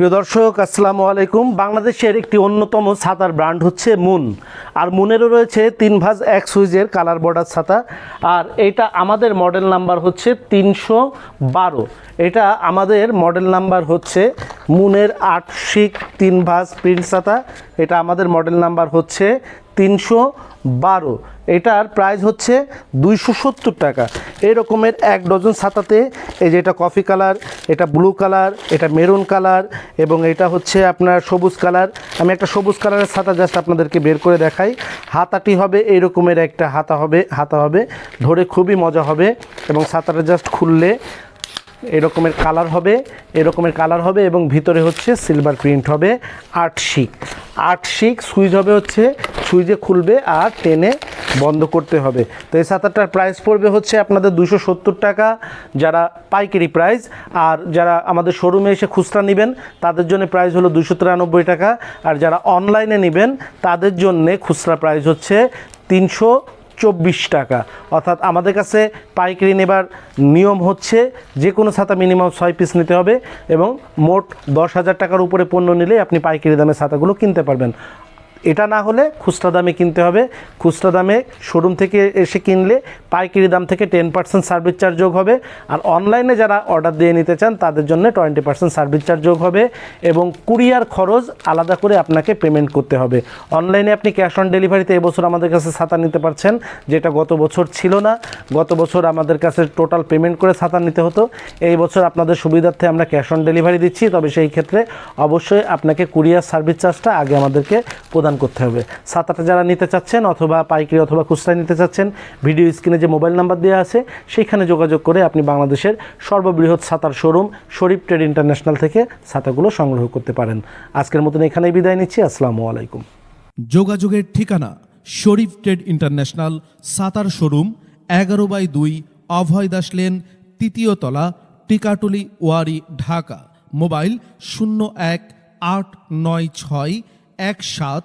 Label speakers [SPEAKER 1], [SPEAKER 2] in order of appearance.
[SPEAKER 1] প্রিয় দর্শক, আসসালামু আলাইকুম। বাংলাদেশের একটি অন্যতম ছাতার ব্র্যান্ড হচ্ছে মুন। আর মুনেরও রয়েছে তিন ভাজ, এক সুইজের কালার বর্ডার ছাতা। আর এটা আমাদের মডেল নাম্বার হচ্ছে তিনশো বারো। এটা আমাদের মডেল নাম্বার হচ্ছে মুনের আট শিক তিন ভাজ প্রিন্ট ছাতা। এটা আমাদের মডেল নাম্বার হচ্ছে তিনশো বারো। এটার প্রাইস হচ্ছে দুইশো সত্তর টাকা। এই রকমের এক ডজন ছাতাতে এই যে এটা কফি কালার এটা ব্লু কালার এটা মেরুন কালার এবং এটা হচ্ছে আপনার সবুজ কালার আমি একটা সবুজ কালারের ছাতা জাস্ট আপনাদেরকে বের করে দেখাই। হাতাটি হবে এই রকমের একটা হাতা হবে হাতা হবে। ধরে খুবই মজা হবে এবং ছাতাটা জাস্ট খুললে এরকমের কালার হবে এরকমের কালার হবে এবং ভিতরে হচ্ছে সিলভার প্রিন্ট হবে আট শিক আট শিক সুইচ হবে হচ্ছে, সুইচে খুলবে আর টেনে বন্ধ করতে হবে। তো এই সাঁতারটার প্রাইস পড়বে হচ্ছে আপনাদের দুশো সত্তর টাকা যারা পাইকারি প্রাইস আর যারা আমাদের শোরুমে এসে খুচরা নেবেন, তাদের জন্য প্রাইস হলো দুশো তিরানব্বই টাকা। আর যারা অনলাইনে নেবেন, তাদের জন্যে খুচরা প্রাইস হচ্ছে তিনশো চব্বিশ টাকা। অর্থাৎ আমাদের কাছে পাইকারি নেবার নিয়ম হচ্ছে যে কোনো ছাতা মিনিমাম ছয় পিস নিতে হবে এবং মোট দশ হাজার টাকার উপরে পণ্য নিলে আপনি পাইকারি দামে ছাতাগুলো কিনতে পারবেন। এটা না হলে খুচরা দামে কিনতে হবে। খুচরা দামে শোরুম থেকে এসে কিনলে পাইকারি দাম থেকে টেন পার্সেন্ট সার্ভিস চার্জ যোগ হবে। আর অনলাইনে যারা অর্ডার দিয়ে নিতে চান, তাদের জন্য টোয়েন্টি পার্সেন্ট সার্ভিস চার্জ যোগ হবে এবং কুরিয়ার খরচ আলাদা করে আপনাকে পেমেন্ট করতে হবে। অনলাইনে আপনি ক্যাশ অন ডেলিভারিতে এবছর আমাদের কাছে ছাতা নিতে পারছেন, যেটা গত বছর ছিল না। গত বছর আমাদের কাছে টোটাল পেমেন্ট করে ছাতা নিতে হতো। এই বছর আপনাদের সুবিধার্থে আমরা ক্যাশ অন ডেলিভারি দিচ্ছি, তবে সেই ক্ষেত্রে অবশ্যই আপনাকে কুরিয়ার সার্ভিস চার্জটা আগে আমাদেরকে প্রদান করতে হবে। ছাতাটা যারা নিতে চাচ্ছেন অথবা পাইকারি অথবা খুচরায় নিতে চাচ্ছেন, ভিডিও স্ক্রিনে যে মোবাইল নাম্বার দেওয়া আছে, সেইখানে যোগাযোগ করে আপনি বাংলাদেশের সর্ববৃহৎ ছাতার শোরুম, শরীফ ট্রেড ইন্টারন্যাশনাল থেকে ছাতাগুলো সংগ্রহ করতে পারেন। আজকের মতন এখানেই বিদায় নিচ্ছি। আসসালামু আলাইকুম।
[SPEAKER 2] যোগাযোগের ঠিকানা Sharif trade international Sattar showroom, এগারো বাই দুই অভয় দাস লেন, তৃতীয় তলা, টিকাটুলি ওয়ারি, ঢাকা। মোবাইল শূন্য এক আট নয় ছয় এক সাত